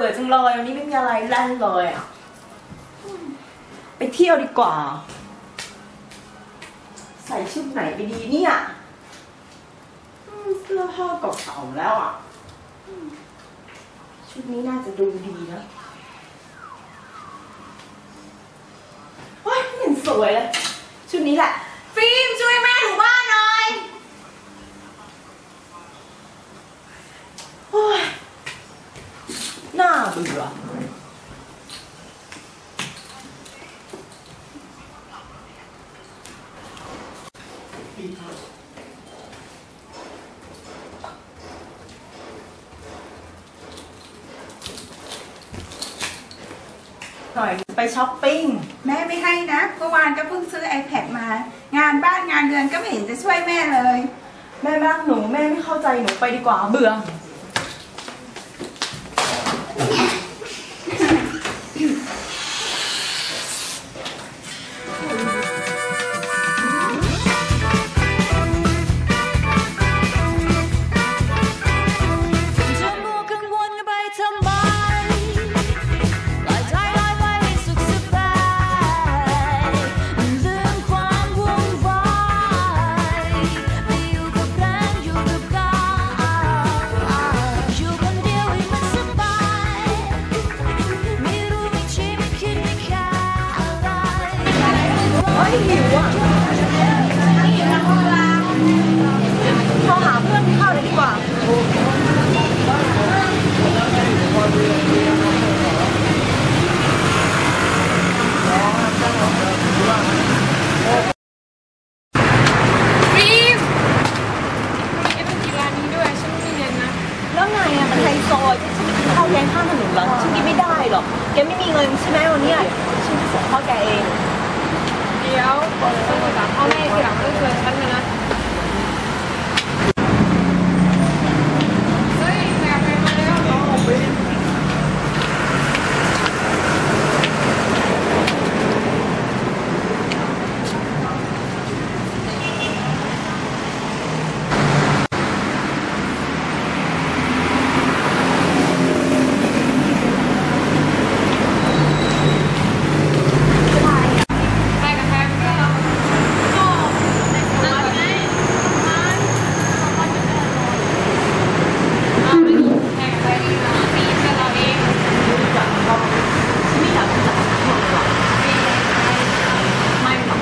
บื่อจังเลยวันนี้ไม่มีอะไรแล่นเลยอะไปเที่ยวดีกว่า ใส่ชุดไหนไปดีเนี่ยเสื้อผ้าเก่าๆแล้วอะชุดนี้น่าจะดูดีนะโอ้ยเห็นสวยเลยชุดนี้แหละ ฟิล์มช่วยแม่ถูบ้านหน่อย โอ้ยน่าเบื่อหน่อยไปช้อปปิ้ง แม่ไม่ให้นะเมื่อวานก็เพิ่งซื้อ iPad มา งานบ้านงานเรือนก็ไม่เห็นจะช่วยแม่เลยแม่ไม่รักหนูแม่ไม่เข้าใจหนูไปดีกว่าเบื่อ แกไม่มีเงินใช่ไหมวันเนี้ยฉันจะส่งข้อแกเอง เดี๋ยวต้องปรึกษาพ่อแม่ทีหลังต้องเชิญฉันนะนะ เฮ้ยแกไปมาแล้ว ไปกับแฟนก็ก็นั่นไงมันเอาไม่รู้แข่งไปอีกนะปีนกันเราเอง ไม่อยากรู้จักคนหรอกไม่หรอก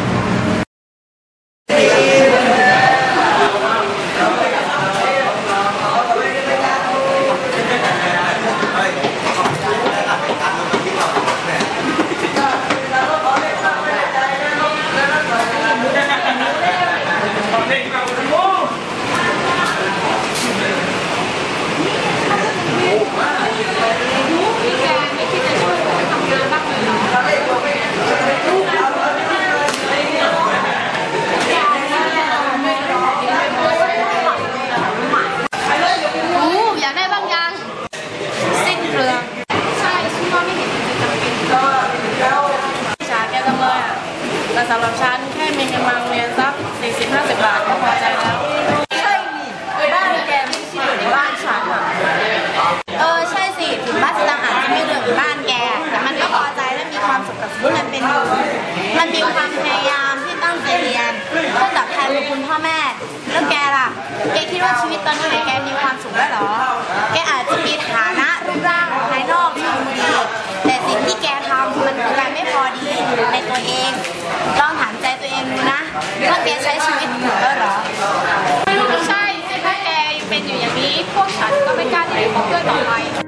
พี่แกไม่คิดจะช่วยผมทำงานบ้างเลยเหรอ อู้อยากได้บ้างยัง สิ้นเปลือง ใช่ฉันว่าไม่เห็นจะจำเป็นเลย ชาแกจังเลยอะแต่ สำหรับฉันแค่มีเงินมาโรงเรียนสักสี่สิบห้าสิบบาทก็พอใจแล้ว ใช่ดิบ้านแกไม่ใช่อยู่ในบ้านฉันอะเออใช่สิถึงบ้านสตางค์อาจจะไม่เหลือเหมือนบ้านแก แต่มันก็พอใจและมีความสุขกับสิ่งที่มันเป็นอยู่ มันมีความพยายามที่ตั้งใจเรียนเพื่อตอบแทนบุญคุณพ่อแม่ แล้วแกล่ะ แกคิดว่าชีวิตตอนนี้แกมีความสุขแล้วเหรอ แกอาจจะมีฐานะรูปร่างภายนอกที่ดูดีแต่สิ่งที่แกทำมันคือการไม่พอดีในตัวเอง ลองถามใจตัวเองดูนะว่าแกใช้ชีวิตอยู่แล้วเหรอใช่ถ้าแกยังเป็นอยู่อย่างนี้ พวกฉันก็ไม่กล้าที่จะคบเพื่อนต่อไป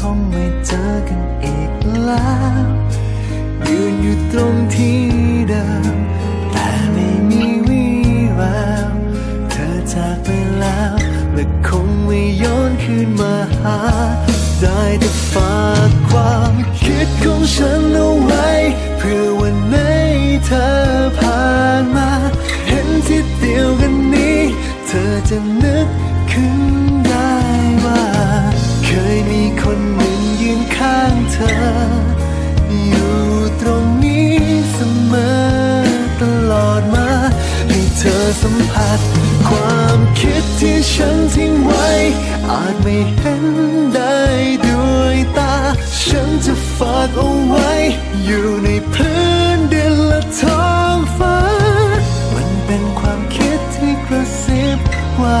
คงไม่เจอกันอีกแล้วยืนอยู่ตรงที่เดิม ด ความคิดที่ฉันทิ้งไว้ อาจไม่เห็นได้ด้วยตา ฉันจะฝากเอาไว้ อยู่ในพื้นดินและท้องฟ้า มันเป็นความคิดที่กระซิบว่า